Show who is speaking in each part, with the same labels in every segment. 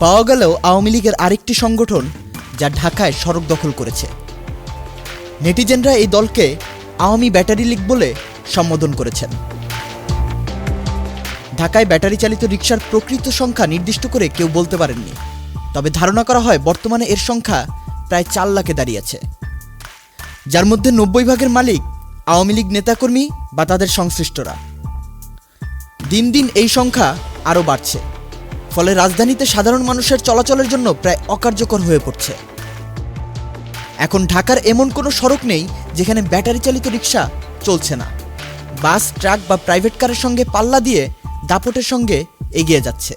Speaker 1: পাওয়া গেলেও আওয়ামী লীগের আরেকটি সংগঠন যা ঢাকায় সড়ক দখল করেছে। নেটিজেনরা এই দলকে আওয়ামী ব্যাটারি লীগ বলে সম্বোধন করেছেন। ঢাকায় ব্যাটারি চালিত রিক্সার প্রকৃত সংখ্যা নির্দিষ্ট করে কেউ বলতে পারেননি। তবে ধারণা করা হয় বর্তমানে এর সংখ্যা প্রায় চার লাখে দাঁড়িয়েছে যার মধ্যে নব্বই ভাগের মালিক আওয়ামী লীগ নেতাকর্মী বা তাদের সংশ্লিষ্টরা। দিন দিন এই সংখ্যা আরও বাড়ছে। ফলে রাজধানীতে সাধারণ মানুষের চলাচলের জন্য প্রায় অকার্যকর হয়ে পড়ছে। এখন ঢাকার এমন কোনো সড়ক নেই যেখানে ব্যাটারি চালিত রিক্সা চলছে না। বাস, ট্রাক বা প্রাইভেট কারের সঙ্গে পাল্লা দিয়ে দাপটের সঙ্গে এগিয়ে যাচ্ছে।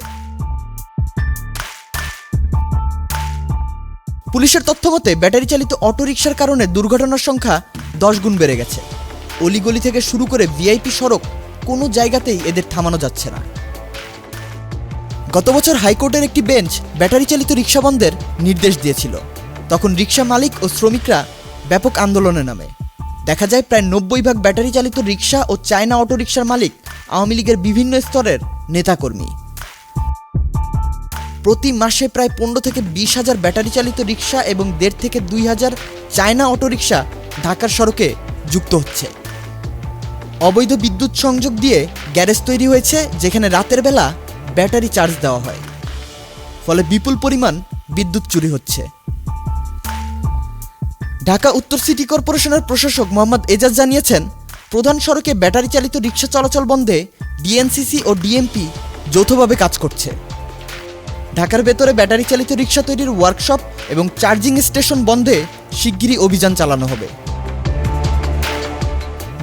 Speaker 1: পুলিশের তথ্য মতে ব্যাটারি চালিত অটোরিকশার কারণে দুর্ঘটনার সংখ্যা দশ গুণ বেড়ে গেছে। অলিগলি থেকে শুরু করে ভিআইপি সড়ক কোনো জায়গাতেই এদের থামানো যাচ্ছে না। গত বছর হাইকোর্টের একটি বেঞ্চ ব্যাটারি চালিত রিক্সা বন্ধের নির্দেশ দিয়েছিল। তখন রিক্সা মালিক ও শ্রমিকরা ব্যাপক আন্দোলনে নামে। দেখা যায় প্রায় নব্বই ভাগ ব্যাটারি চালিত রিক্সা ও চায়না অটোরিকশার মালিক আওয়ামী লীগের বিভিন্ন স্তরের নেতাকর্মী। প্রতি মাসে প্রায় পনেরো থেকে বিশ হাজার ব্যাটারি চালিত রিক্সা এবং দেড় থেকে দুই হাজার চায়না অটোরিকশা ঢাকার সড়কে যুক্ত হচ্ছে। অবৈধ বিদ্যুৎ সংযোগ দিয়ে গ্যারেজ তৈরি হয়েছে, যেখানে রাতের বেলা ব্যাটারি চার্জ দেওয়া হয়। ফলে বিপুল পরিমাণ বিদ্যুৎ চুরি হচ্ছে। ঢাকা উত্তর সিটি কর্পোরেশনের প্রশাসক মোহাম্মদ এজাজ জানিয়েছেন, প্রধান সড়কে ব্যাটারি চালিত রিক্সা চলাচল বন্ধে ডিএনসিসি ও ডিএমপি যৌথভাবে কাজ করছে। ঢাকার ভেতরে ব্যাটারি চালিত রিক্সা তৈরির ওয়ার্কশপ এবং চার্জিং স্টেশন বন্ধে শিগগিরই অভিযান চালানো হবে।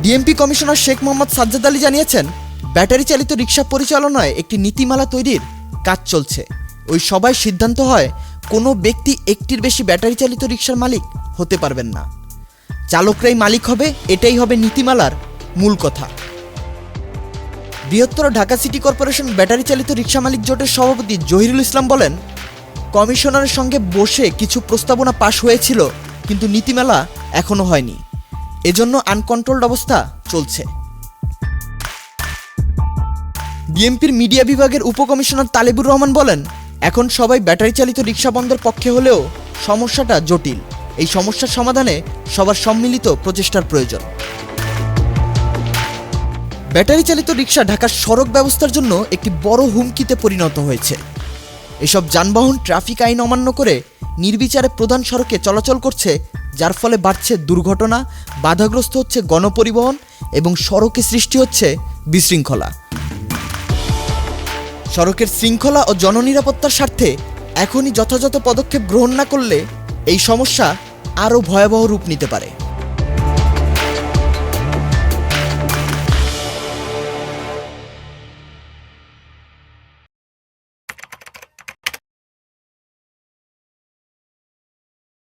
Speaker 1: ডিএমপি কমিশনার শেখ মোহাম্মদ সাজ্জাদ আলী জানিয়েছেন ব্যাটারি চালিত রিক্সা পরিচালনায় একটি নীতিমালা তৈরির কাজ চলছে। ওই সবাই সিদ্ধান্ত হয়, কোনো ব্যক্তি একটির বেশি ব্যাটারি চালিত রিক্সার মালিক হতে পারবেন না। চালকরাই মালিক হবে, এটাই হবে নীতিমালার মূল কথা। বৃহত্তর ঢাকা সিটি কর্পোরেশন ব্যাটারি চালিত রিক্সা মালিক জোটের সভাপতি জহিরুল ইসলাম বলেন, কমিশনারের সঙ্গে বসে কিছু প্রস্তাবনা পাশ হয়েছিল, কিন্তু নীতিমালা এখনও হয়নি। এজন্য আনকন্ট্রোলড অবস্থা চলছে। বিএমপির মিডিয়া বিভাগের উপকমিশনার তালেবুর রহমান বলেন, এখন সবাই ব্যাটারি চালিত রিক্সা বন্ধের পক্ষে হলেও সমস্যাটা জটিল। এই সমস্যার সমাধানে সবার সম্মিলিত প্রচেষ্টার প্রয়োজন। ব্যাটারি চালিত রিক্সা ঢাকার সড়ক ব্যবস্থার জন্য একটি বড় হুমকিতে পরিণত হয়েছে। এসব যানবাহন ট্রাফিক আইন অমান্য করে নির্বিচারে প্রধান সড়কে চলাচল করছে, যার ফলে বাড়ছে দুর্ঘটনা, বাধাগ্রস্ত হচ্ছে গণপরিবহন এবং সড়কে সৃষ্টি হচ্ছে বিশৃঙ্খলা। সড়কের শৃঙ্খলা ও জননিরাপত্তার স্বার্থে এখনই যথাযথ পদক্ষেপ গ্রহণ না করলে এই সমস্যা আরও ভয়াবহ রূপ নিতে পারে।